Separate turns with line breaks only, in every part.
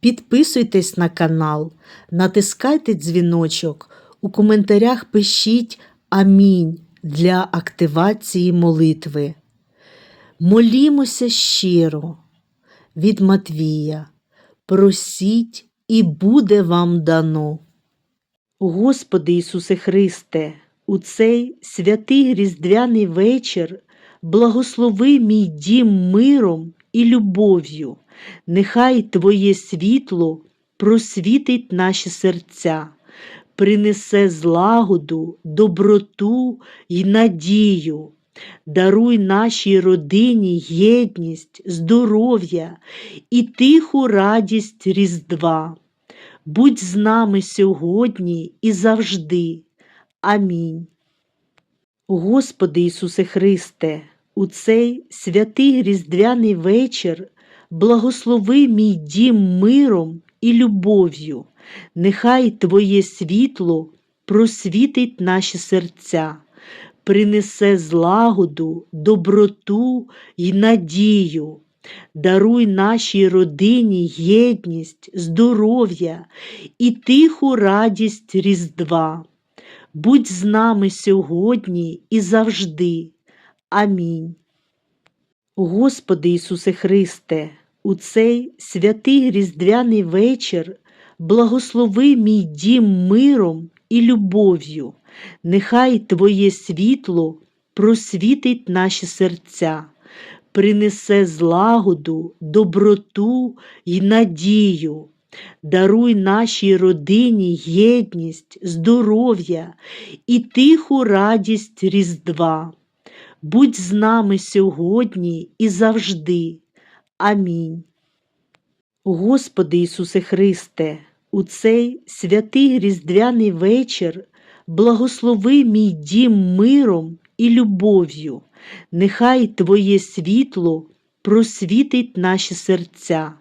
підписуйтесь на канал, натискайте дзвіночок, у коментарях пишіть Амінь для активації молитви. Молімося щиро від Матвія. Просіть і буде вам дано. Господи Ісусе Христе, у цей святий різдвяний вечір благослови мій дім миром і любов'ю, нехай Твоє світло просвітить наші серця, принесе злагоду, доброту й надію. Даруй нашій родині єдність, здоров'я і тиху радість Різдва. Будь з нами сьогодні і завжди. Амінь. Господи Ісусе Христе, у цей святий різдвяний вечір благослови мій дім миром і любов'ю, нехай Твоє світло просвітить наші серця, принесе злагоду, доброту й надію. Даруй нашій родині єдність, здоров'я і тиху радість Різдва. Будь з нами сьогодні і завжди. Амінь. Господи Ісусе Христе, у цей святий різдвяний вечір благослови мій дім миром і любов'ю, нехай Твоє світло просвітить наші серця, принесе злагоду, доброту й надію. Даруй нашій родині єдність, здоров'я і тиху радість Різдва. Будь з нами сьогодні і завжди. Амінь. Господи Ісусе Христе, у цей святий різдвяний вечір благослови мій дім миром і любов'ю, нехай Твоє світло просвітить наші серця,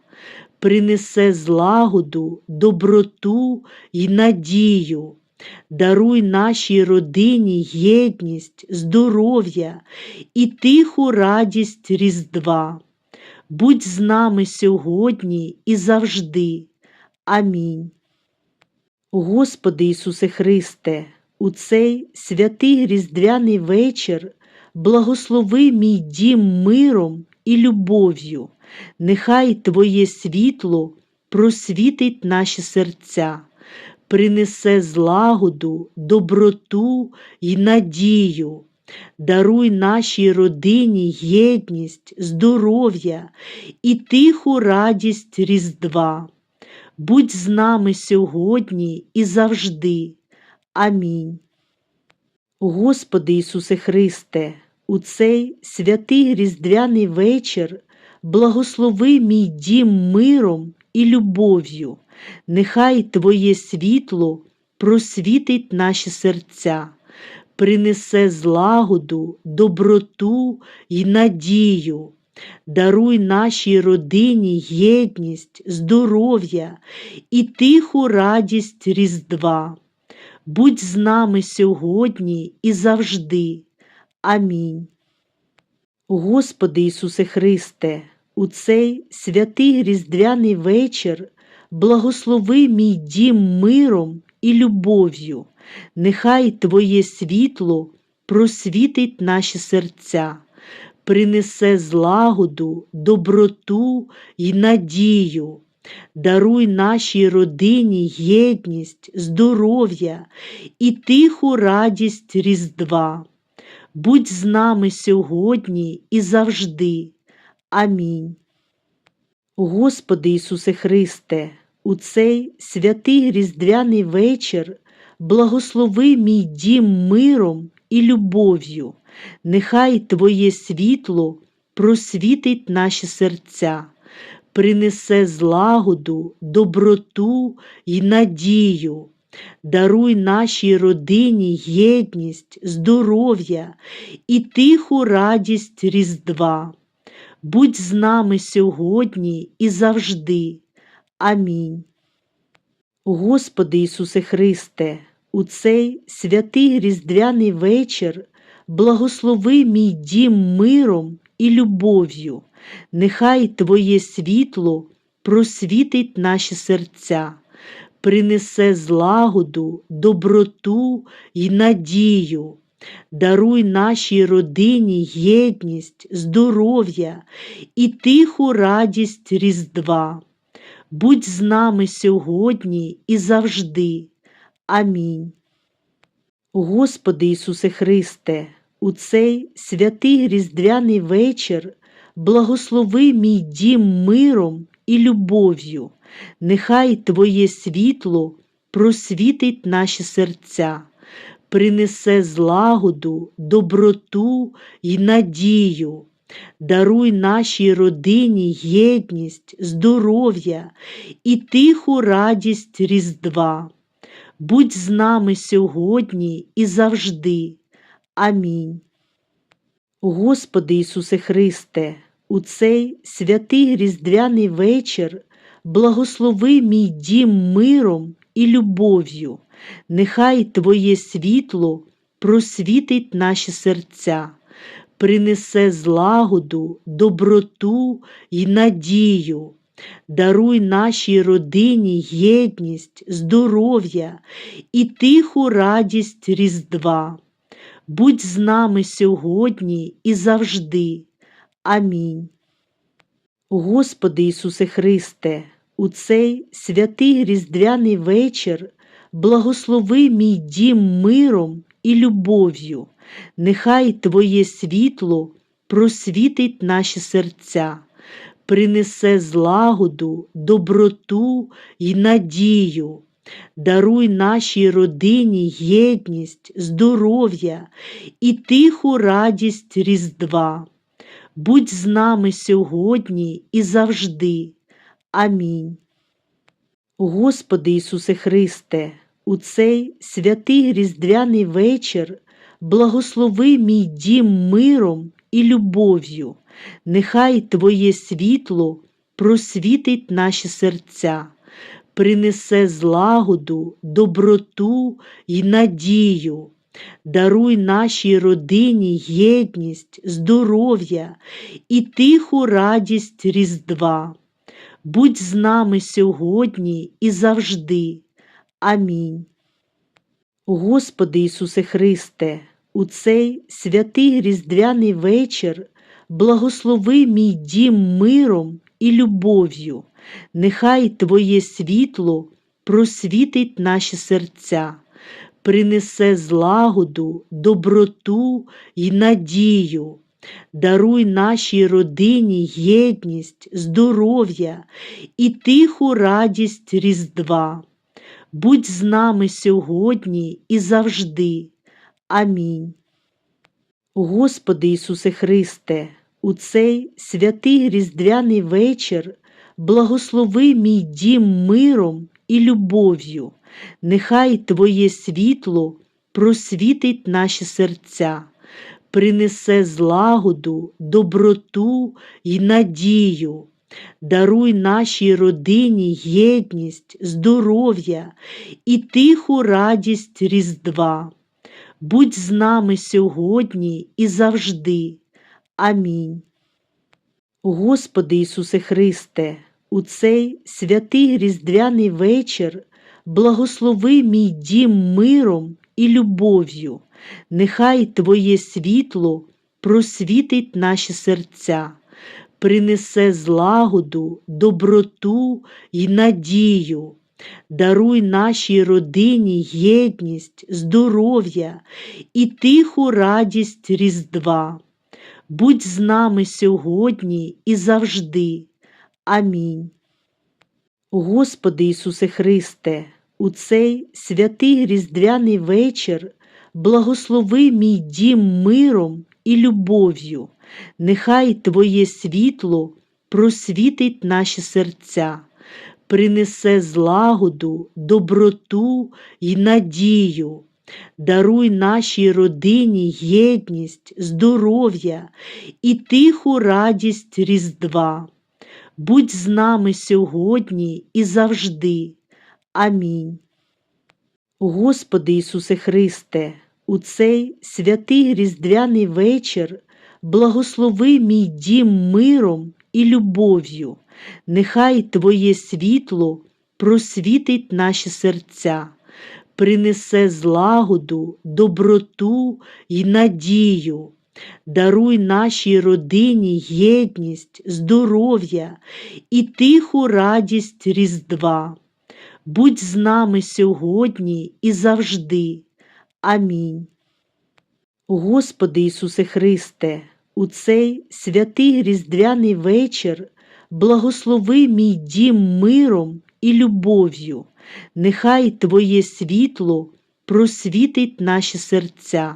принесе злагоду, доброту й надію. Даруй нашій родині єдність, здоров'я і тиху радість Різдва. Будь з нами сьогодні і завжди. Амінь. Господи Ісусе Христе, у цей святий різдвяний вечір благослови мій дім миром і любов'ю, нехай Твоє світло просвітить наші серця, принесе злагоду, доброту й надію. Даруй нашій родині єдність, здоров'я і тиху радість Різдва. Будь з нами сьогодні і завжди. Амінь. Господи Ісусе Христе, у цей святий різдвяний вечір благослови мій дім миром і любов'ю, нехай Твоє світло просвітить наші серця, принесе злагоду, доброту й надію. Даруй нашій родині єдність, здоров'я і тиху радість Різдва. Будь з нами сьогодні і завжди. Амінь. Господи Ісусе Христе, у цей святий різдвяний вечір благослови мій дім миром і любов'ю, нехай Твоє світло просвітить наші серця, принесе злагоду, доброту й надію. даруй нашій родині єдність, здоров'я і тиху радість Різдва. Будь з нами сьогодні і завжди. Амінь. Господи Ісусе Христе, у цей святий різдвяний вечір благослови мій дім миром і любов'ю, нехай Твоє світло просвітить наші серця, принесе злагоду, доброту й надію. Даруй нашій родині єдність, здоров'я і тиху радість Різдва. Будь з нами сьогодні і завжди. Амінь. Господи Ісусе Христе, у цей святий різдвяний вечір благослови мій дім миром і любов'ю, нехай Твоє світло просвітить наші серця, принесе злагоду, доброту й надію. Даруй нашій родині єдність, здоров'я і тиху радість Різдва. Будь з нами сьогодні і завжди. Амінь. Господи Ісусе Христе, у цей святий різдвяний вечір благослови мій дім миром і любов'ю, нехай Твоє світло просвітить наші серця, принесе злагоду, доброту й надію. Даруй нашій родині єдність, здоров'я і тиху радість Різдва. Будь з нами сьогодні і завжди. Амінь. Господи Ісусе Христе, у цей святий різдвяний вечір благослови мій дім миром і любов'ю, нехай Твоє світло просвітить наші серця, принесе злагоду, доброту й надію. Даруй нашій родині єдність, здоров'я і тиху радість Різдва. Будь з нами сьогодні і завжди. Амінь. Господи Ісусе Христе, у цей святий різдвяний вечір благослови мій дім миром і любов'ю, нехай Твоє світло просвітить наші серця, принесе злагоду, доброту й надію. Даруй нашій родині єдність, здоров'я і тиху радість Різдва. Будь з нами сьогодні і завжди. Амінь. Господи Ісусе Христе, у цей святий різдвяний вечір благослови мій дім миром і любов'ю, нехай Твоє світло просвітить наші серця, принесе злагоду, доброту й надію. Даруй нашій родині єдність, здоров'я і тиху радість Різдва. Будь з нами сьогодні і завжди. Амінь. Господи Ісусе Христе, у цей святий різдвяний вечір благослови мій дім миром і любов'ю, нехай Твоє світло просвітить наші серця, принесе злагоду, доброту й надію. Даруй нашій родині єдність, здоров'я і тиху радість Різдва. Будь з нами сьогодні і завжди. Амінь. Господи Ісусе Христе, у цей святий різдвяний вечір благослови мій дім миром і любов'ю, нехай Твоє світло просвітить наші серця, принесе злагоду, доброту й надію. Даруй нашій родині єдність, здоров'я і тиху радість Різдва. Будь з нами сьогодні і завжди. Амінь. Господи Ісусе Христе, у цей святий різдвяний вечір благослови мій дім миром і любов'ю, нехай Твоє світло просвітить наші серця, принесе злагоду, доброту й надію. Даруй нашій родині єдність, здоров'я і тиху радість Різдва. Будь з нами сьогодні і завжди. Амінь. Господи Ісусе Христе, у цей святий різдвяний вечір благослови мій дім миром і любов'ю, нехай Твоє світло просвітить наші серця, принесе злагоду, доброту й надію. Даруй нашій родині єдність, здоров'я і тиху радість Різдва. Будь з нами сьогодні і завжди. Амінь. Господи Ісусе Христе, у цей святий різдвяний вечір благослови мій дім миром і любов'ю, нехай Твоє світло просвітить наші серця, принесе злагоду, доброту й надію. Даруй нашій родині єдність, здоров'я і тиху радість Різдва. Будь з нами сьогодні і завжди. Амінь. Господи Ісусе Христе, у цей святий різдвяний вечір благослови мій дім миром і любов'ю, нехай Твоє світло просвітить наші серця,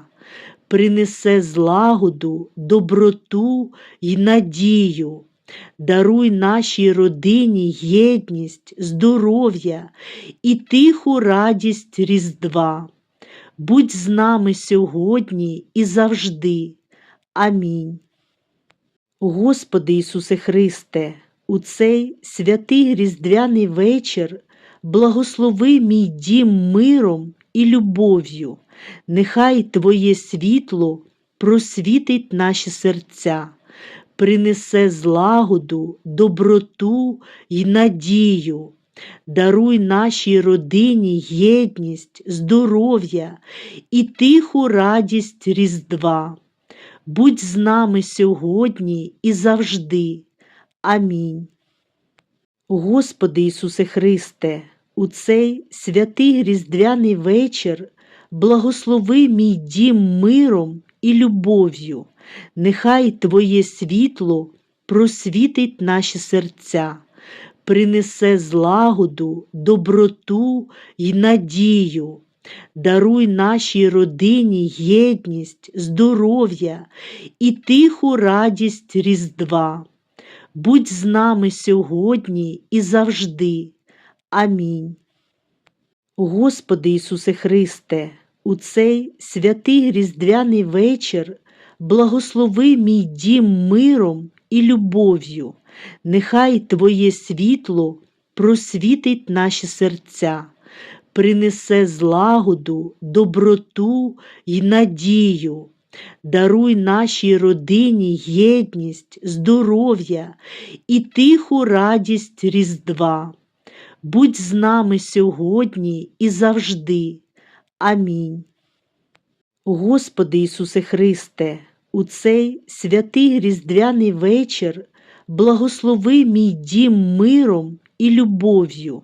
принесе злагоду, доброту й надію. Даруй нашій родині єдність, здоров'я і тиху радість Різдва. Будь з нами сьогодні і завжди. Амінь. Господи Ісусе Христе, у цей святий різдвяний вечір благослови мій дім миром і любов'ю, нехай Твоє світло просвітить наші серця, принесе злагоду, доброту й надію. Даруй нашій родині єдність, здоров'я і тиху радість Різдва. Будь з нами сьогодні і завжди. Амінь. Господи Ісусе Христе, у цей святий різдвяний вечір благослови мій дім миром і любов'ю, нехай Твоє світло просвітить наші серця, принесе злагоду, доброту й надію. Даруй нашій родині єдність, здоров'я і тиху радість Різдва. Будь з нами сьогодні і завжди. Амінь. Господи Ісусе Христе, у цей святий різдвяний вечір благослови мій дім миром і любов'ю, нехай Твоє світло просвітить наші серця, принесе злагоду, доброту й надію. Даруй нашій родині єдність, здоров'я і тиху радість Різдва. Будь з нами сьогодні і завжди. Амінь. Господи Ісусе Христе, у цей святий різдвяний вечір благослови мій дім миром і любов'ю,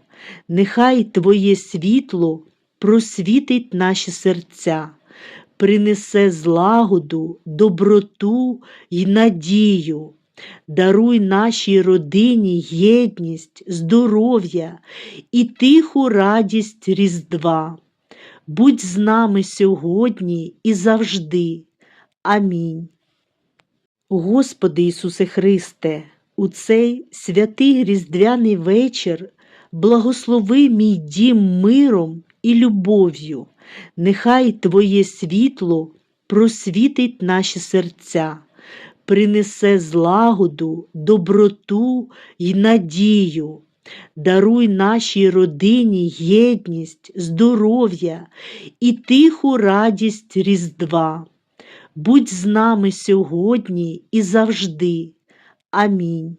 нехай Твоє світло просвітить наші серця, принесе злагоду, доброту й надію. Даруй нашій родині єдність, здоров'я і тиху радість Різдва. Будь з нами сьогодні і завжди. Амінь. Господи Ісусе Христе, у цей святий різдвяний вечір благослови мій дім миром і любов'ю, нехай Твоє світло просвітить наші серця, принесе злагоду, доброту й надію. Даруй нашій родині єдність, здоров'я і тиху радість Різдва. Будь з нами сьогодні і завжди. Амінь.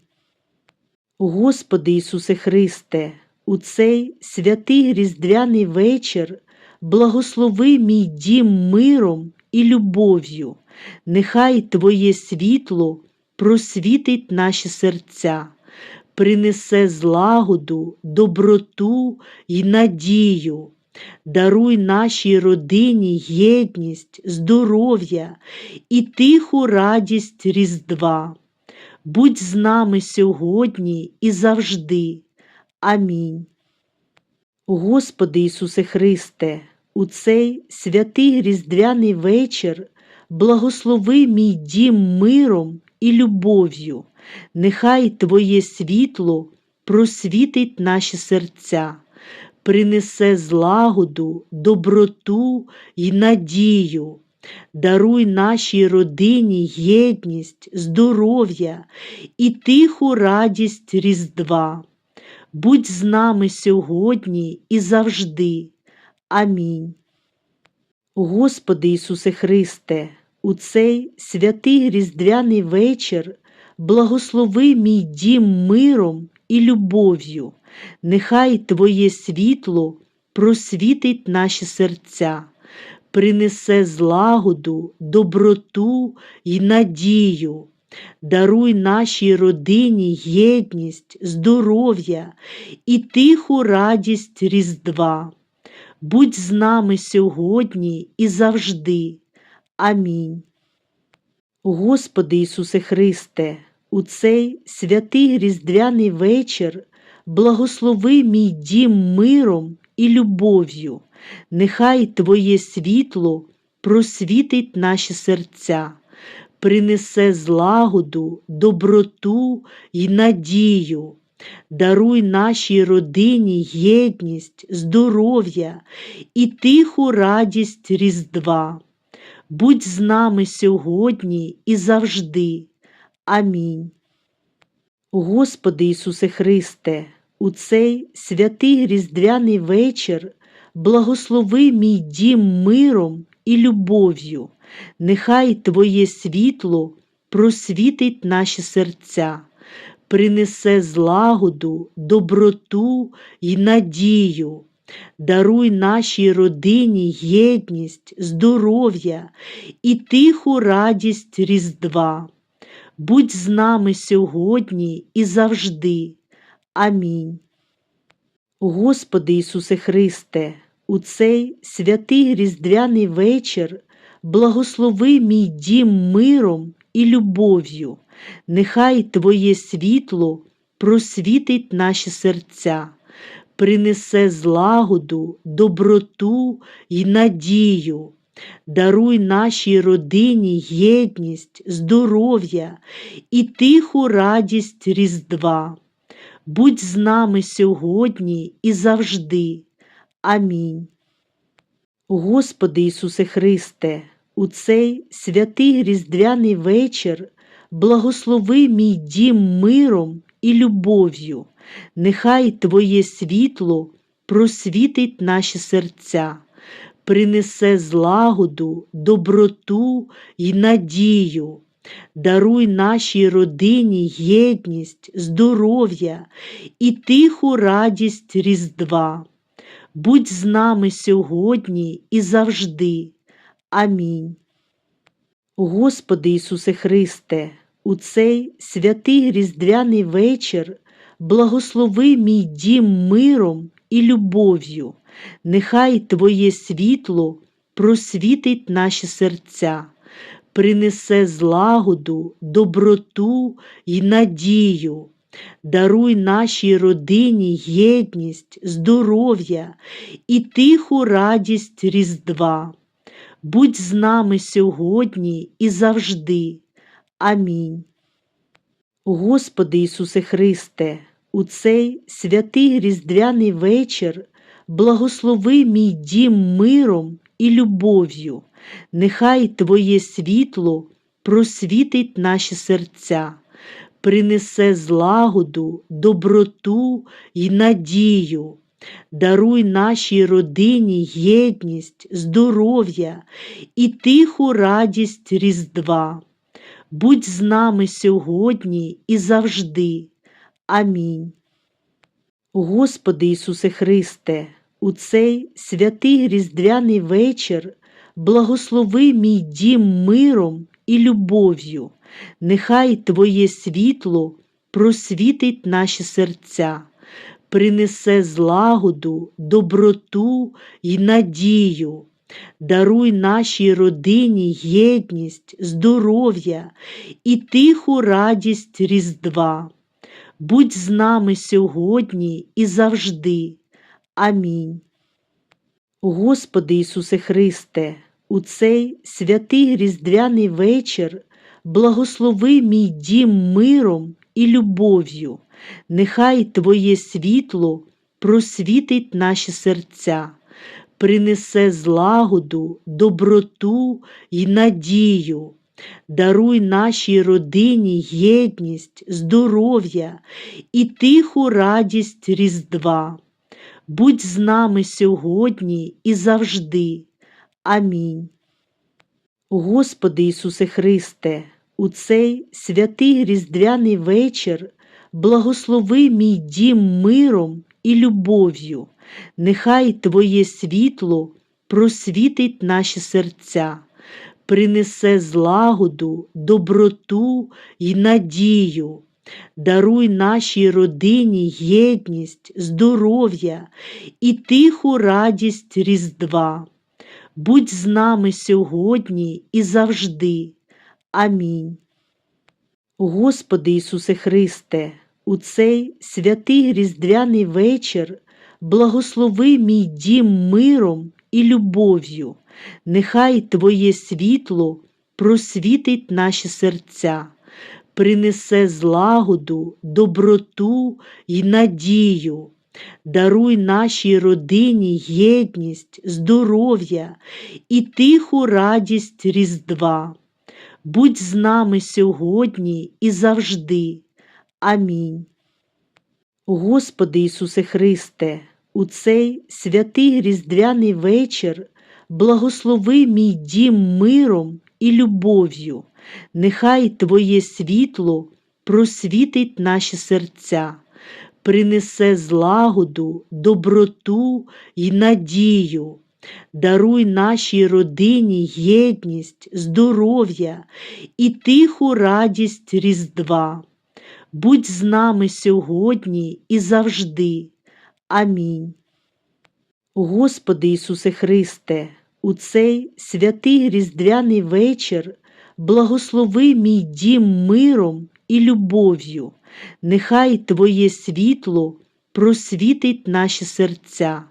Господи Ісусе Христе, у цей святий різдвяний вечір благослови мій дім миром і любов'ю, нехай Твоє світло просвітить наші серця, принесе злагоду, доброту й надію. Даруй нашій родині єдність, здоров'я і тиху радість Різдва. Будь з нами сьогодні і завжди. Амінь. Господи Ісусе Христе, у цей святий різдвяний вечір благослови мій дім миром і любов'ю, нехай Твоє світло просвітить наші серця, принесе злагоду, доброту й надію. Даруй нашій родині єдність, здоров'я і тиху радість Різдва. Будь з нами сьогодні і завжди. Амінь. Господи Ісусе Христе, у цей святий різдвяний вечір благослови мій дім миром і любов'ю, нехай Твоє світло просвітить наші серця, принесе злагоду, доброту й надію. Даруй нашій родині єдність, здоров'я і тиху радість Різдва. Будь з нами сьогодні і завжди. Амінь. Господи Ісусе Христе, у цей святий різдвяний вечір благослови мій дім миром і любов'ю, нехай Твоє світло просвітить наші серця, принесе злагоду, доброту й надію. Даруй нашій родині єдність, здоров'я і тиху радість Різдва. Будь з нами сьогодні і завжди. Амінь. Господи Ісусе Христе, у цей святий різдвяний вечір благослови мій дім миром і любов'ю, нехай Твоє світло просвітить наші серця, принесе злагоду, доброту й надію. Даруй нашій родині єдність, здоров'я і тиху радість Різдва. Будь з нами сьогодні і завжди. Амінь. Господи Ісусе Христе, у цей святий різдвяний вечір благослови мій дім миром і любов'ю, нехай Твоє світло просвітить наші серця, принесе злагоду, доброту й надію. Даруй нашій родині єдність, здоров'я і тиху радість Різдва. Будь з нами сьогодні і завжди. Амінь. Господи Ісусе Христе, у цей святий різдвяний вечір благослови мій дім миром і любов'ю, нехай Твоє світло просвітить наші серця, принесе злагоду, доброту й надію. Даруй нашій родині єдність, здоров'я і тиху радість Різдва. Будь з нами сьогодні і завжди. Амінь. Господи Ісусе Христе, у цей святий різдвяний вечір благослови мій дім миром і любов'ю, нехай Твоє світло просвітить наші серця, принесе злагоду, доброту й надію. Даруй нашій родині єдність, здоров'я і тиху радість Різдва. Будь з нами сьогодні і завжди. Амінь. Господи Ісусе Христе, у цей святий різдвяний вечір благослови мій дім миром і любов'ю, нехай Твоє світло просвітить наші серця, принесе злагоду, доброту й надію. Даруй нашій родині єдність, здоров'я і тиху радість Різдва. Будь з нами сьогодні і завжди. Амінь. Господи Ісусе Христе, у цей святий різдвяний вечір благослови мій дім миром і любов'ю, нехай Твоє світло просвітить наші серця, принесе злагоду, доброту й надію. Даруй нашій родині єдність, здоров'я і тиху радість Різдва. Будь з нами сьогодні і завжди. Амінь. Господи Ісусе Христе, у цей святий різдвяний вечір благослови мій дім миром і любов'ю, нехай Твоє світло просвітить наші серця, принесе злагоду, доброту й надію. Даруй нашій родині єдність, здоров'я і тиху радість Різдва. Будь з нами сьогодні і завжди. Амінь. Господи Ісусе Христе, у цей святий різдвяний вечір благослови мій дім миром і любов'ю, нехай Твоє світло просвітить наші серця, принесе злагоду, доброту й надію. Даруй нашій родині єдність, здоров'я і тиху радість Різдва. Будь з нами сьогодні і завжди. Амінь. Господи Ісусе Христе, у цей святий різдвяний вечір благослови мій дім миром і любов'ю, нехай Твоє світло просвітить наші серця, принесе злагоду, доброту й надію. Даруй нашій родині єдність, здоров'я і тиху радість Різдва. Будь з нами сьогодні і завжди. Амінь. Господи Ісусе Христе, у цей святий різдвяний вечір благослови мій дім миром і любов'ю, нехай Твоє світло просвітить наші серця, принесе злагоду, доброту й надію. Даруй нашій родині єдність, здоров'я і тиху радість Різдва. Будь з нами сьогодні і завжди. Амінь. Господи Ісусе Христе, у цей святий різдвяний вечір благослови мій дім миром і любов'ю, нехай Твоє світло просвітить наші серця,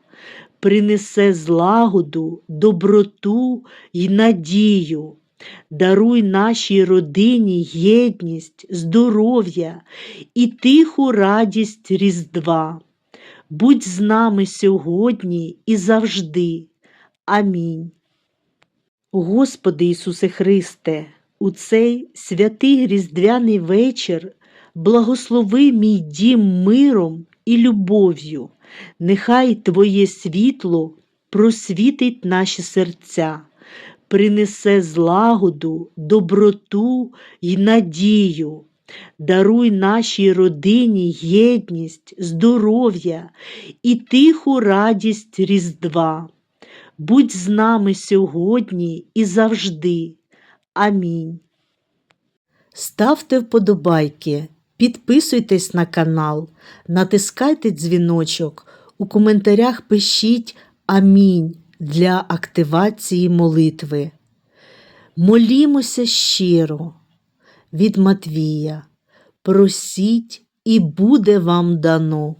принесе злагоду, доброту й надію. Даруй нашій родині єдність, здоров'я і тиху радість Різдва. Будь з нами сьогодні і завжди. Амінь. Господи Ісусе Христе, у цей святий різдвяний вечір благослови мій дім миром і любов'ю, нехай Твоє світло просвітить наші серця, принесе злагоду, доброту й надію. Даруй нашій родині єдність, здоров'я і тиху радість Різдва. Будь з нами сьогодні і завжди. Амінь. Ставте вподобайки, підписуйтесь на канал, натискайте дзвіночок, у коментарях пишіть Амінь для активації молитви. Молімося щиро від Матвія. Просіть і буде вам дано.